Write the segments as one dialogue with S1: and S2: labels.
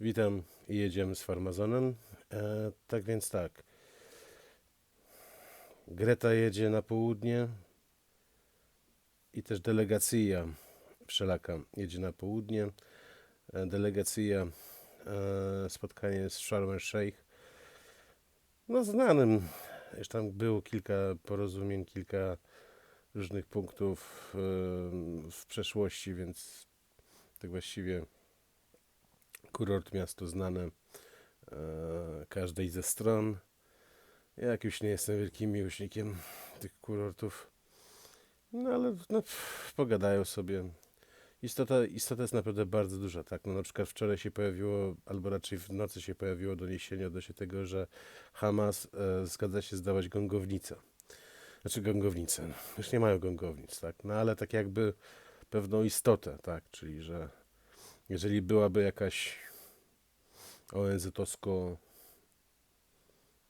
S1: Witam i jedziemy z Farmazonem. E, tak więc tak. Greta jedzie na południe i też delegacja wszelaka jedzie na południe. E, delegacja e, spotkanie z Sharm el Sheikh. No znanym, już tam było kilka porozumień, kilka różnych punktów e, w przeszłości, więc tak właściwie kurort miasto znane e, każdej ze stron. Ja jak już nie jestem wielkim miłośnikiem tych kurortów, no ale no, pff, pogadają sobie. Istota, istota jest naprawdę bardzo duża, tak? No, na przykład wczoraj się pojawiło, albo raczej w nocy się pojawiło doniesienie odnośnie tego, że Hamas e, zgadza się zdawać gongownicę. Znaczy gongownicę. No, już nie mają gongownic, tak? No ale tak jakby pewną istotę, tak? Czyli, że jeżeli byłaby jakaś ONZ-owsko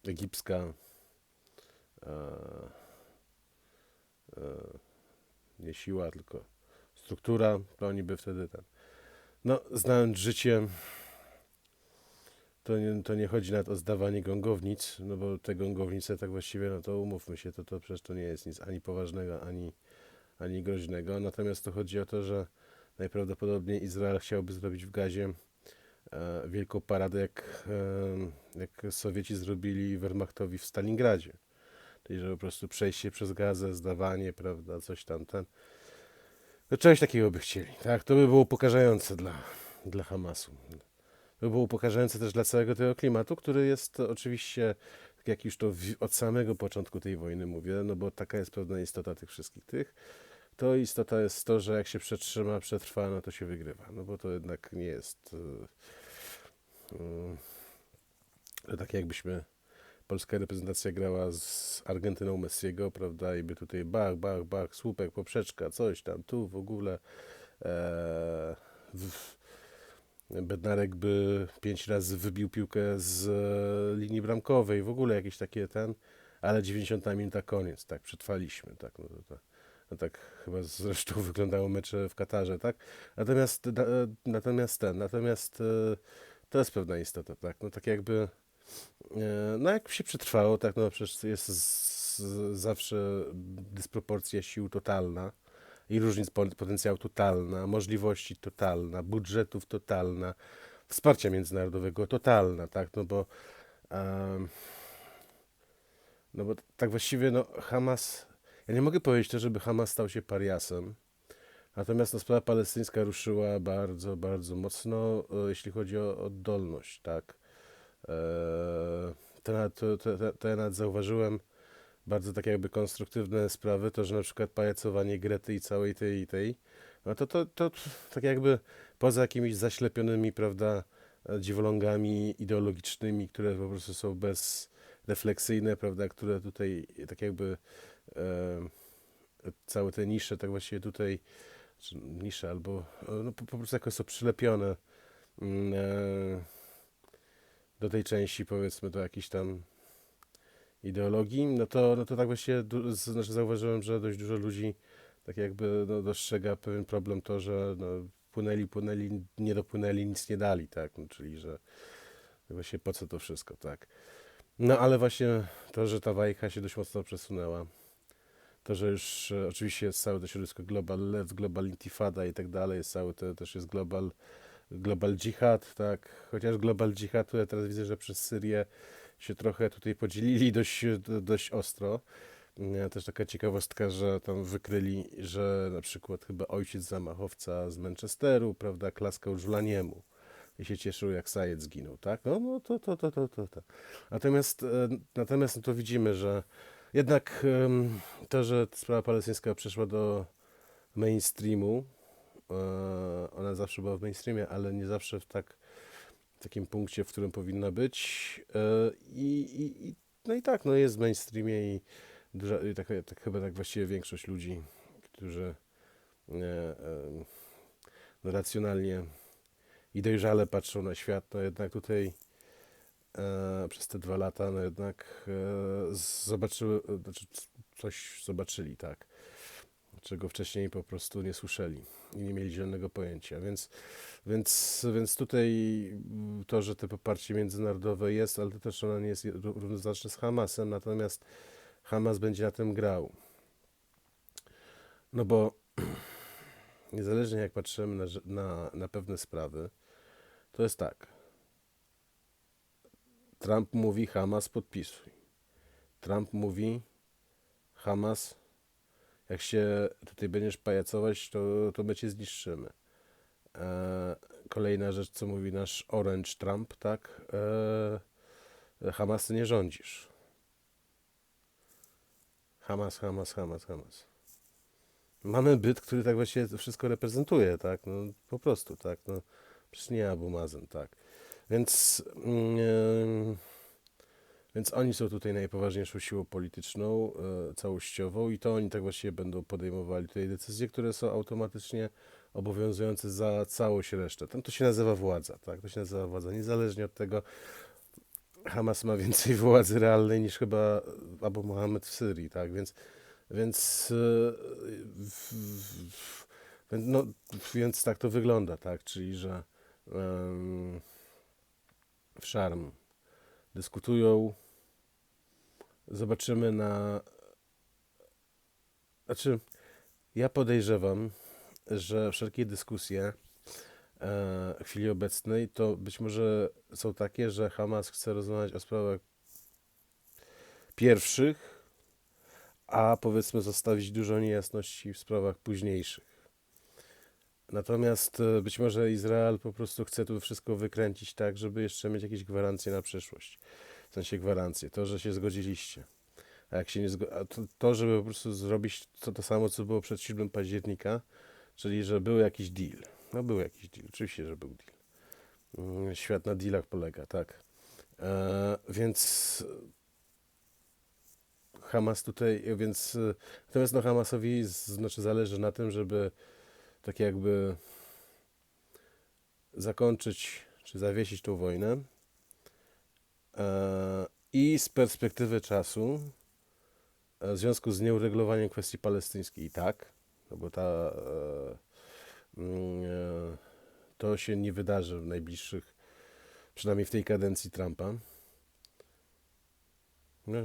S1: egipska e, e, nie siła, tylko struktura, to oni by wtedy ten. No, znając życie, to nie, to nie chodzi nawet o zdawanie gongownic, no bo te gongownice tak właściwie, no to umówmy się, to, to przecież to nie jest nic ani poważnego, ani, ani groźnego. Natomiast to chodzi o to, że najprawdopodobniej Izrael chciałby zrobić w Gazie e, wielką paradę, jak, e, jak Sowieci zrobili Wehrmachtowi w Stalingradzie. Czyli, że po prostu przejście przez Gazę, zdawanie, prawda, coś tam, ten. No czegoś takiego by chcieli, tak? To by było upokarzające dla, dla Hamasu. To by było upokarzające też dla całego tego klimatu, który jest oczywiście, tak jak już to od samego początku tej wojny mówię, no bo taka jest pewna istota tych wszystkich tych, to istota jest to, że jak się przetrzyma, przetrwa, no to się wygrywa. No bo to jednak nie jest. Yy, tak jakbyśmy polska reprezentacja grała z Argentyną Messiego, prawda? I by tutaj bach, bach, bach, słupek, poprzeczka, coś tam, tu w ogóle. E, w, Bednarek by pięć razy wybił piłkę z e, linii bramkowej, w ogóle jakieś takie ten, ale 90 minuta koniec, tak, przetrwaliśmy, tak, no to, to, no tak chyba zresztą wyglądało mecze w Katarze, tak, natomiast, da, natomiast ten, natomiast e, to jest pewna istota, tak, no tak jakby, e, no jak się przetrwało, tak, no przecież jest z, zawsze dysproporcja sił totalna, i różnic po- potencjału totalna, możliwości totalna, budżetów totalna, wsparcia międzynarodowego totalna, tak, no bo em, no bo tak właściwie no Hamas, ja nie mogę powiedzieć też, żeby Hamas stał się pariasem, natomiast no, sprawa palestyńska ruszyła bardzo, bardzo mocno, e, jeśli chodzi o oddolność, tak. E, to, nawet- zauważyłem, bardzo tak jakby konstruktywne sprawy, to że na przykład pajacowanie Grety i całej tej i tej, no to, to, to tak jakby poza jakimiś zaślepionymi, prawda, dziwolągami ideologicznymi, które po prostu są bezrefleksyjne, prawda, które tutaj tak jakby e, całe te nisze, tak właściwie tutaj, czy nisze albo e, no, po, po prostu jakoś są przylepione mm, e, do tej części, powiedzmy, do jakichś tam ideologii, no to, no to tak z- znaczy zauważyłem, że dość dużo ludzi tak jakby no, dostrzega pewien problem to, że no, płynęli, płynęli, nie dopłynęli, nic nie dali, tak, no, czyli że właśnie po co to wszystko, tak. No ale właśnie to, że ta wajcha się dość mocno przesunęła, to, że już e, oczywiście jest całe to środowisko Global Left, Global Intifada i tak dalej, jest cały to też jest Global, global Jihad, tak, chociaż Global Jihad, ja teraz widzę, że przez Syrię się trochę tutaj podzielili dość, dość ostro. E, Też taka ciekawostka, że tam wykryli, że na przykład chyba ojciec zamachowca z Manchesteru, prawda, klaskał Żulaniemu i się cieszył, jak Sajed zginął, tak? No, no to, to, to, to, to, to. Natomiast, e, natomiast no to widzimy, że jednak to, że sprawa palestyńska przeszła do mainstreamu, e, ona zawsze była w mainstreamie, ale nie zawsze w tak w takim punkcie, w którym powinna być. E, I, i, no i tak, no jest w mainstreamie i, duża, i tak, tak chyba tak właściwie większość ludzi, którzy e, racjonalnie i dojrzale patrzą na świat, no jednak tutaj e, przez te dwa lata, no jednak e, zobaczyły, e, znaczy coś zobaczyli, tak. czego wcześniej po prostu nie słyszeli i nie mieli zielonego pojęcia. Więc, więc, więc tutaj to, że to poparcie międzynarodowe jest, ale to też ono nie jest równoznaczne z Hamasem, natomiast Hamas będzie na tym grał. No bo niezależnie jak patrzymy na, na, na pewne sprawy, to jest tak. Trump mówi Hamas podpisuj. Trump mówi Hamas, jak się tutaj będziesz pajacować, to, to my cię zniszczymy. E, kolejna rzecz, co mówi nasz Orange Trump, tak? E, Hamas nie rządzisz. Hamas, Hamas, Hamas, Hamas. Mamy byt, który tak właściwie to wszystko reprezentuje, tak? No po prostu, tak? No, przecież nie Abu Mazen, tak? Więc, mm, więc oni są tutaj najpoważniejszą siłą polityczną, e, całościową i to oni tak właściwie będą podejmowali tutaj decyzje, które są automatycznie obowiązujące za całość resztę. Tam to się nazywa władza, tak? To się nazywa władza. Niezależnie od tego, Hamas ma więcej władzy realnej niż chyba Abu Mohammed w Syrii, tak? Więc, więc, e, w, w, no, więc tak to wygląda, tak? Czyli, że em, w Szarm dyskutują, zobaczymy na... Znaczy, ja podejrzewam, że wszelkie dyskusje e, w chwili obecnej to być może są takie, że Hamas chce rozmawiać o sprawach pierwszych, a powiedzmy zostawić dużo niejasności w sprawach późniejszych. Natomiast e, być może Izrael po prostu chce tu wszystko wykręcić tak, żeby jeszcze mieć jakieś gwarancje na przyszłość. W sensie gwarancje, to, że się zgodziliście. A jak się nie zgo- to, to, żeby po prostu zrobić to, to samo, co było przed 7 października, czyli że był jakiś deal. No był jakiś deal, oczywiście, że był deal. Mm, Świat na dealach polega, tak. E, więc Hamas tutaj, więc e, natomiast no Hamasowi znaczy zależy na tym, żeby tak jakby zakończyć czy zawiesić tą wojnę e, i z perspektywy czasu e, w związku z nieuregulowaniem kwestii palestyńskiej i tak, no bo ta e, mm, to się nie wydarzy w najbliższych, przynajmniej w tej kadencji Trumpa. No,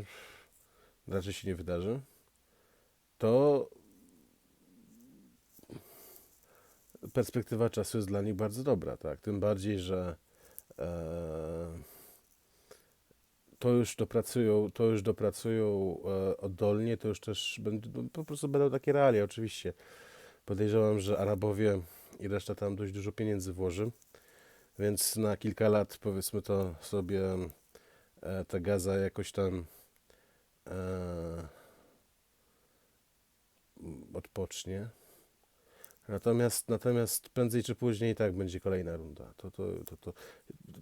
S1: raczej się nie wydarzy. To perspektywa czasu jest dla nich bardzo dobra, tak? Tym bardziej, że e, to już dopracują, to już dopracują e, oddolnie, to już też będą, no, po prostu będą takie realia, oczywiście. Podejrzewam, że Arabowie i reszta tam dość dużo pieniędzy włoży, więc na kilka lat powiedzmy to sobie e, ta gaza jakoś tam e, odpocznie. Natomiast, natomiast prędzej czy później tak będzie kolejna runda. To, to, to, to,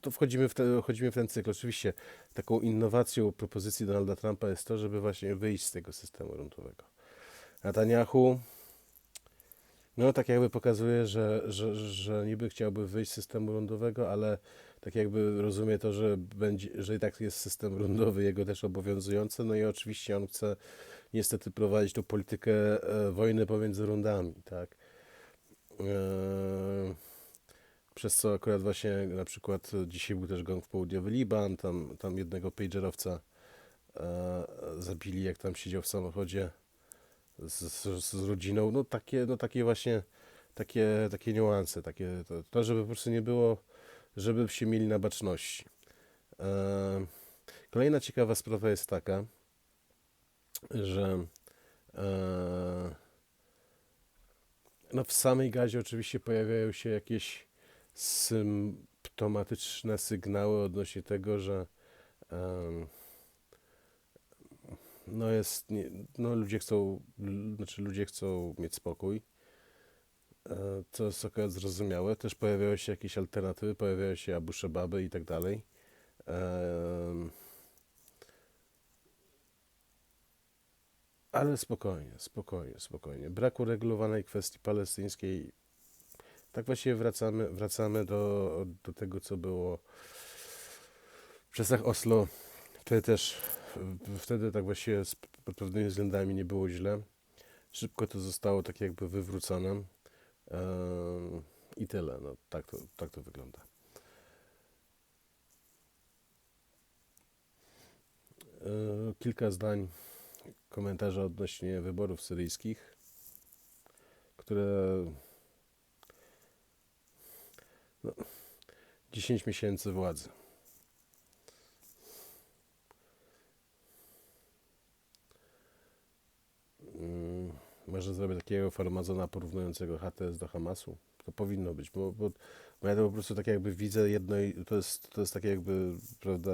S1: to wchodzimy, w te, wchodzimy w ten cykl. Oczywiście taką innowacją propozycji Donalda Trumpa jest to, żeby właśnie wyjść z tego systemu rundowego. Netanyahu no tak jakby pokazuje, że, że, że niby chciałby wyjść z systemu rundowego, ale tak jakby rozumie to, że, będzie, że i tak jest system rundowy jego też obowiązujący. No i oczywiście on chce niestety prowadzić tą politykę e, wojny pomiędzy rundami, tak. Eee, Przez co akurat właśnie na przykład dzisiaj był też gong w południowy Liban, tam, tam jednego pagerowca e, zabili, jak tam siedział w samochodzie z, z, z rodziną. No takie, no takie właśnie, takie, takie niuanse, takie, to, to, żeby po prostu nie było, żeby się mieli na baczności. Eee, Kolejna ciekawa sprawa jest taka, że e, no w samej gazie oczywiście pojawiają się jakieś symptomatyczne sygnały odnośnie tego, że em, no jest, nie, no ludzie chcą, znaczy ludzie chcą mieć spokój, e, co jest akurat zrozumiałe. Też pojawiają się jakieś alternatywy, pojawiają się Abu Shababy i tak dalej. Em, Ale spokojnie, spokojnie, spokojnie. Brak uregulowanej kwestii palestyńskiej. Tak właściwie wracamy, wracamy do, do tego, co było w czasach Oslo. Wtedy też, wtedy tak właściwie z, pod pewnymi względami nie było źle. szybko to zostało tak jakby wywrócone em, i tyle. No, tak, to, tak to wygląda. E, Kilka zdań komentarza odnośnie wyborów syryjskich, które no, 10 miesięcy władzy. Mm, Może zrobię takiego farmazona porównującego HTS do Hamasu. To powinno być, bo, bo, bo ja to po prostu tak jakby widzę jedno i to jest, to jest tak jakby, prawda,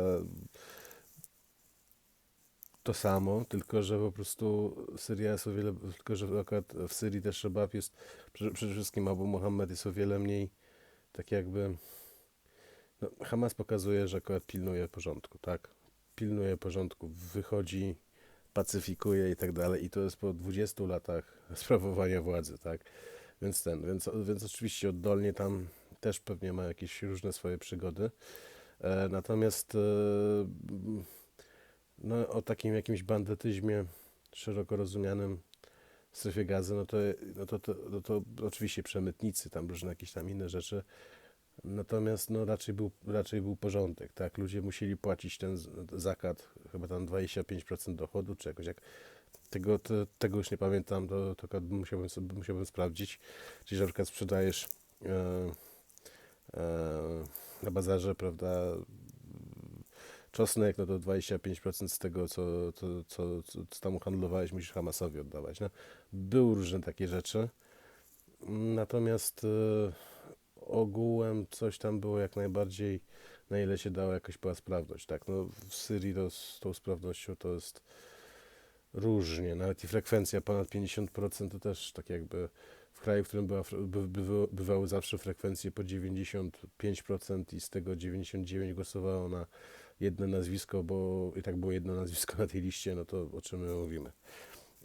S1: to samo, tylko że po prostu Syria jest o wiele, tylko że akurat w Syrii też Szebab jest, przede wszystkim Abu Muhammad jest o wiele mniej tak jakby, no, Hamas pokazuje, że akurat pilnuje porządku, tak? Pilnuje porządku, wychodzi, pacyfikuje i tak dalej i to jest po 20 latach sprawowania władzy, tak? Więc ten, więc, więc oczywiście oddolnie tam też pewnie ma jakieś różne swoje przygody. E, natomiast e, no, o takim jakimś bandytyzmie szeroko rozumianym w strefie gazy, no to, no to, to, no to oczywiście przemytnicy, tam różne jakieś tam inne rzeczy. Natomiast no, raczej, był, raczej był porządek, tak? Ludzie musieli płacić ten zakat, chyba tam 25% dochodu, czy jakoś jak. Tego, to, tego już nie pamiętam, to, to musiałbym, sobie, musiałbym sprawdzić. Czyli, na przykład sprzedajesz e, e, na bazarze, prawda, czosnek, no to 25% z tego, co, co, co, co, tam handlowałeś, musisz Hamasowi oddawać. No, były różne takie rzeczy. Natomiast e, ogółem coś tam było jak najbardziej, na ile się dało, jakaś była sprawność. Tak, no w Syrii to z tą sprawnością to jest różnie. Nawet i frekwencja ponad 50% to też tak jakby w kraju, w którym była, fre- by, by, bywały zawsze frekwencje po 95% i z tego 99 głosowało na jedno nazwisko, bo i tak było jedno nazwisko na tej liście, no to o czym my mówimy.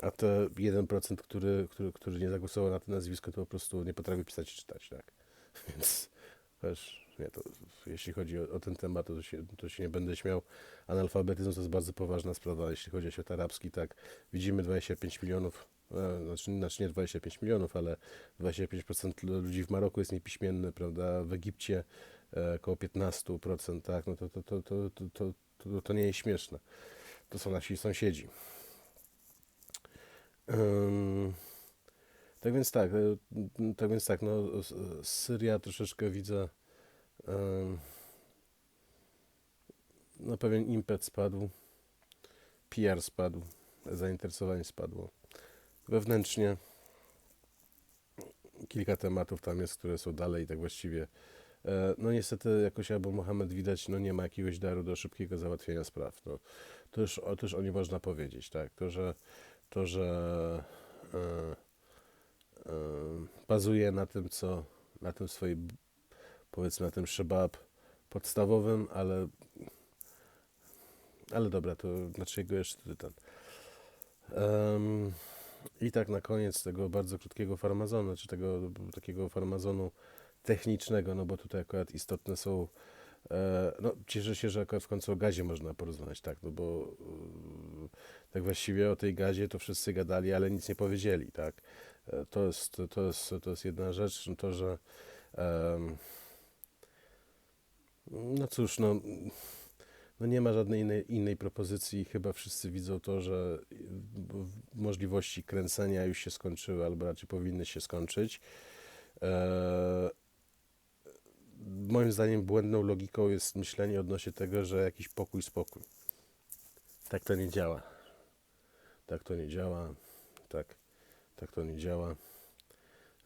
S1: A te 1%, który, który, który nie zagłosował na to nazwisko, to po prostu nie potrafi pisać i czytać, tak? Więc też, nie, to jeśli chodzi o, o ten temat, to się, to się nie będę śmiał. Analfabetyzm to jest bardzo poważna sprawa, jeśli chodzi o świat arabski, tak? Widzimy 25 milionów, e, znaczy, znaczy nie 25 milionów, ale 25% lu- ludzi w Maroku jest niepiśmienny, prawda? W Egipcie około 15%, tak? No to, to, to, to, to, to, to, nie jest śmieszne. To są nasi sąsiedzi. Ym, tak więc tak, e, tak więc tak, no Syria troszeczkę widzę ym, no pewien impet spadł, PR spadł, zainteresowanie spadło. Wewnętrznie kilka tematów tam jest, które są dalej tak właściwie e, no niestety jakoś Abu Mohamed widać, no nie ma jakiegoś daru do szybkiego załatwienia spraw. No, to, już, to już o nim można powiedzieć, tak? To, że to, że e, e, bazuje na tym, co na tym swoim, powiedzmy, na tym szebab podstawowym, ale ale dobra, to znaczy jego jeszcze ten. Em, I tak na koniec tego bardzo krótkiego farmazonu, czy tego takiego farmazonu technicznego, no bo tutaj akurat istotne są. E, no, cieszę się, że akurat w końcu o gazie można porozmawiać, tak, no bo e, tak właściwie o tej gazie to wszyscy gadali, ale nic nie powiedzieli, tak. E, to, jest, to, jest, to jest jedna rzecz, no to, że no cóż, no, no nie ma żadnej innej, innej propozycji. Chyba wszyscy widzą to, że możliwości kręcenia już się skończyły, albo raczej powinny się skończyć. Moim zdaniem błędną logiką jest myślenie odnośnie tego, że jakiś pokój, spokój. Tak to nie działa. Tak to nie działa. Tak, tak to nie działa.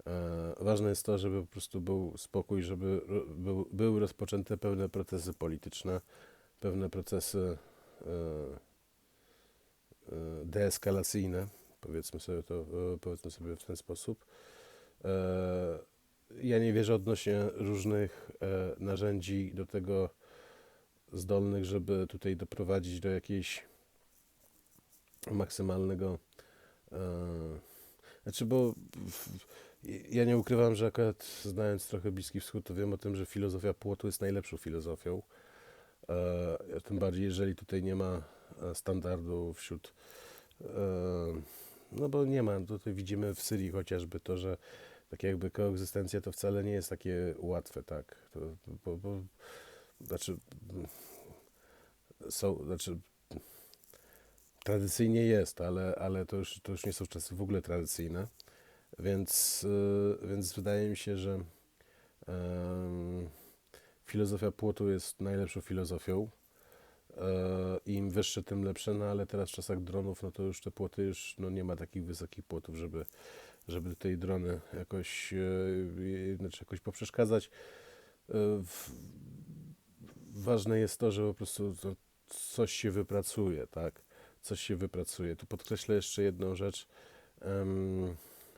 S1: E, ważne jest to, żeby po prostu był spokój, żeby był, były rozpoczęte pewne procesy polityczne, pewne procesy e, e, deeskalacyjne, powiedzmy sobie to, powiedzmy sobie w ten sposób. Ja nie wierzę odnośnie różnych e, narzędzi do tego zdolnych, żeby tutaj doprowadzić do jakiejś maksymalnego e, znaczy, bo ja nie ukrywam, że akurat znając trochę Bliski Wschód, to wiem o tym, że filozofia płotu jest najlepszą filozofią. E, tym bardziej, jeżeli tutaj nie ma standardu wśród No bo nie ma, tutaj widzimy w Syrii chociażby to, że tak jakby koegzystencja to wcale nie jest takie łatwe, tak. To, bo, bo, znaczy, są, znaczy, tradycyjnie jest, ale, ale to, już, to już nie są czasy w ogóle tradycyjne, więc, y, więc wydaje mi się, że em, filozofia płotu jest najlepszą filozofią. E, Im wyższe, tym lepsze, no ale teraz w czasach dronów, no to już te płoty już no nie ma takich wysokich płotów, żeby, żeby tej drony jakoś, e, znaczy jakoś poprzeszkadzać. E, Ważne jest to, że po prostu coś się wypracuje, tak? Coś się wypracuje. Tu podkreślę jeszcze jedną rzecz.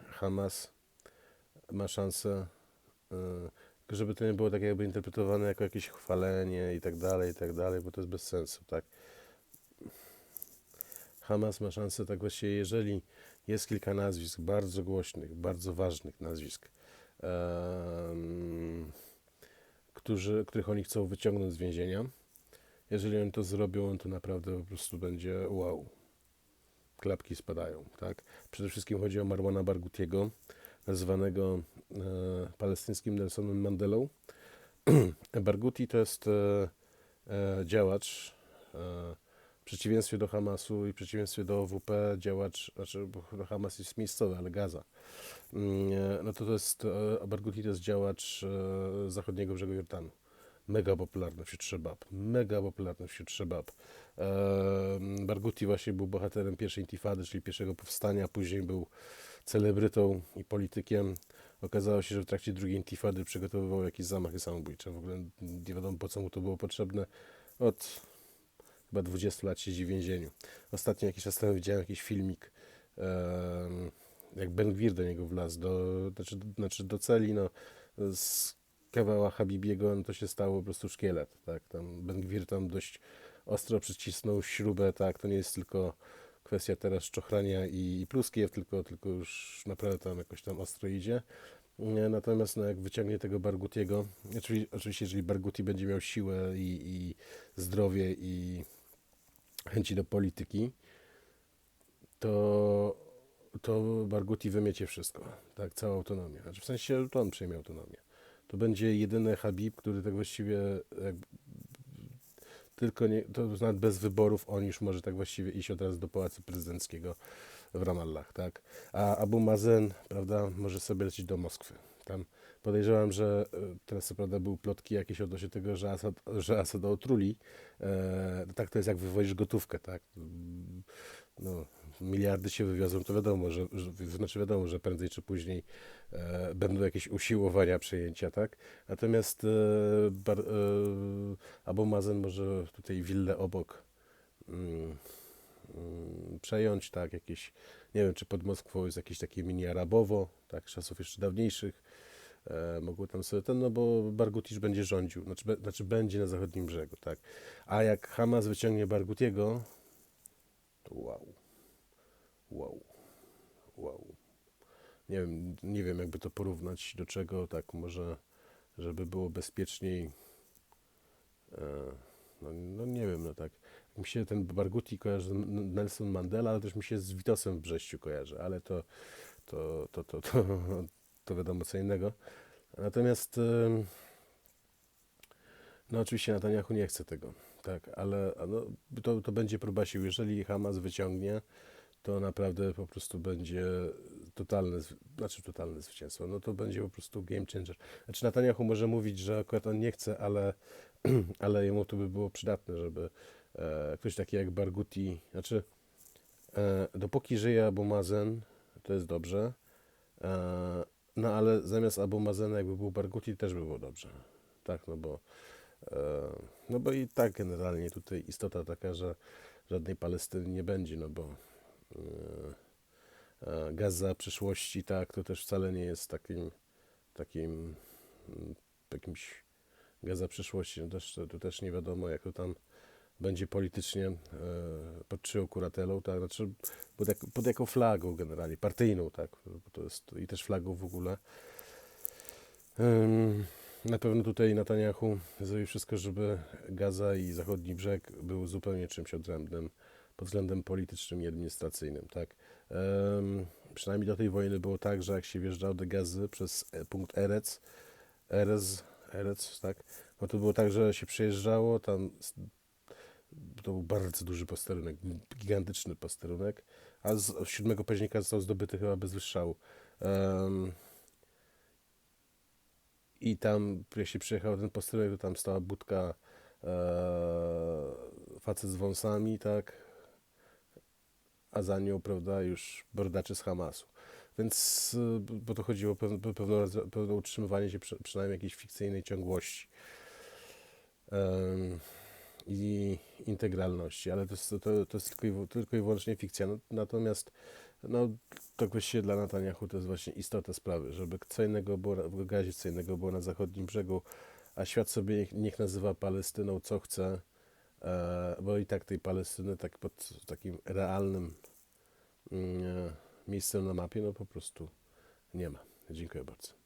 S1: Hamas ma szansę, e, żeby to nie było tak jakby interpretowane jako jakieś chwalenie i tak dalej, i tak dalej, bo to jest bez sensu, tak? Hamas ma szansę, tak właściwie, jeżeli jest kilka nazwisk bardzo głośnych, bardzo ważnych nazwisk, którzy, których oni chcą wyciągnąć z więzienia, jeżeli oni to zrobią, to naprawdę po prostu będzie wow. Klapki spadają, tak? Przede wszystkim chodzi o Marwana Barghutiego, nazywanego e, palestyńskim Nelsonem Mandelą. Barghouti to jest e, e, działacz, e, w przeciwieństwie do Hamasu i w przeciwieństwie do OWP, działacz, znaczy bo Hamas jest miejscowy, ale Gaza. Mm, e, No to to jest, e, Barghouti to jest działacz e, zachodniego brzegu Jordanu. Mega popularny wśród Szebab. Mega popularny wśród Szebab. E, Barghouti właśnie był bohaterem pierwszej intifady, czyli pierwszego powstania, później był celebrytą i politykiem. Okazało się, że w trakcie drugiej intifady przygotowywał jakieś zamachy samobójcze. W ogóle nie wiadomo po co mu to było potrzebne. Od chyba 20 lat siedzi w więzieniu. Ostatnio jakiś czas temu widziałem jakiś filmik, jak Ben Gwir do niego wlazł, do, znaczy, znaczy do celi, no, z kawała Habibiego, no to się stało po prostu szkielet, tak, tam Ben Gwir tam dość ostro przycisnął śrubę, tak, to nie jest tylko kwestia teraz czochrania i, i pluskiew, tylko, tylko już naprawdę tam jakoś tam ostro idzie. Natomiast no, jak wyciągnie tego Bargutiego, oczywiście, oczywiście jeżeli Barguti będzie miał siłę i, i zdrowie i chęci do polityki, to, to Barguti wymiecie wszystko, tak, całą autonomię. Znaczy w sensie to on przejmie autonomię. To będzie jedyny Habib, który tak właściwie jakby, tylko nie, to nawet bez wyborów on już może tak właściwie iść od razu do Pałacu Prezydenckiego w Ramallah, tak? A Abu Mazen, prawda, może sobie lecieć do Moskwy. Tam podejrzewam, że e, teraz co prawda były plotki jakieś odnośnie tego, że Asad, że Asada otruli. E, tak to jest jak wywozisz gotówkę, tak? Mm, No, miliardy się wywiozą, to wiadomo, że, że znaczy wiadomo, że prędzej czy później e, będą jakieś usiłowania przejęcia, tak? Natomiast e, bar, e, może tutaj willę obok mm, mm, przejąć, tak, jakieś, nie wiem, czy pod Moskwą jest jakieś takie mini arabowo, tak, z czasów jeszcze dawniejszych, e, mogło tam sobie ten, no bo Bargutisz będzie rządził, znaczy, be, znaczy będzie na zachodnim brzegu, tak, a jak Hamas wyciągnie Bargutiego, to wow, wow, wow, nie wiem, nie wiem jakby to porównać do czego, tak, może, żeby było bezpieczniej, e, no, no nie wiem, no tak, mi się ten Barguti kojarzy Nelson Mandela, ale też mi się z Witosem w Brześciu kojarzy, ale to, to, to, to, to, to wiadomo co innego. Natomiast no oczywiście Netanyahu nie chce tego, tak, ale no, to, to będzie próba sił. Jeżeli Hamas wyciągnie, to naprawdę po prostu będzie totalne, znaczy totalne zwycięstwo. No to będzie po prostu game changer. Znaczy Netanyahu może mówić, że akurat on nie chce, ale, ale jemu to by było przydatne, żeby e, ktoś taki jak Barguti, znaczy e, dopóki żyje Abu Mazen, to jest dobrze, e, no ale zamiast Abu Mazena jakby był Barguti, też by było dobrze. Tak, no bo e, no bo i tak generalnie tutaj istota taka, że żadnej Palestyny nie będzie, no bo e, e, Gaza przyszłości, tak, to też wcale nie jest takim takim mm, jakimś Gaza przyszłości, no też, to też nie wiadomo jak to tam będzie politycznie e, pod czyją kuratelą, tak, znaczy pod, jak, pod jaką flagą generalnie, partyjną, tak, bo to jest i też flagą w ogóle. Na pewno tutaj Netanyahu zrobi wszystko, żeby Gaza i zachodni brzeg był zupełnie czymś odrębnym. pod względem politycznym i administracyjnym, tak. Przynajmniej do tej wojny było tak, że jak się wjeżdżało do Gazy przez e, punkt Erec, Erez, Erec, tak, no to było tak, że się przejeżdżało, tam to był bardzo duży posterunek, gigantyczny posterunek, a z 7 października został zdobyty chyba bez wystrzału. Em, I tam, jak się przyjechał ten posterunek, to tam stała budka e, facet z wąsami, tak, a za nią, prawda, już bordacze z Hamasu. Więc, y, bo to chodziło o pewne, pewne, utrzymywanie się przy, przynajmniej jakiejś fikcyjnej ciągłości em, i integralności, ale to jest, to, to jest tylko, i, tylko i wyłącznie fikcja. No, natomiast no, to właściwie dla Netanyahu to jest właśnie istota sprawy, żeby co innego było w gazie, co innego było na zachodnim brzegu, a świat sobie niech, niech nazywa Palestyną co chce, e, bo i tak tej Palestyny tak pod takim realnym mm, e, miejscem na mapie, no po prostu nie ma. Dziękuję bardzo.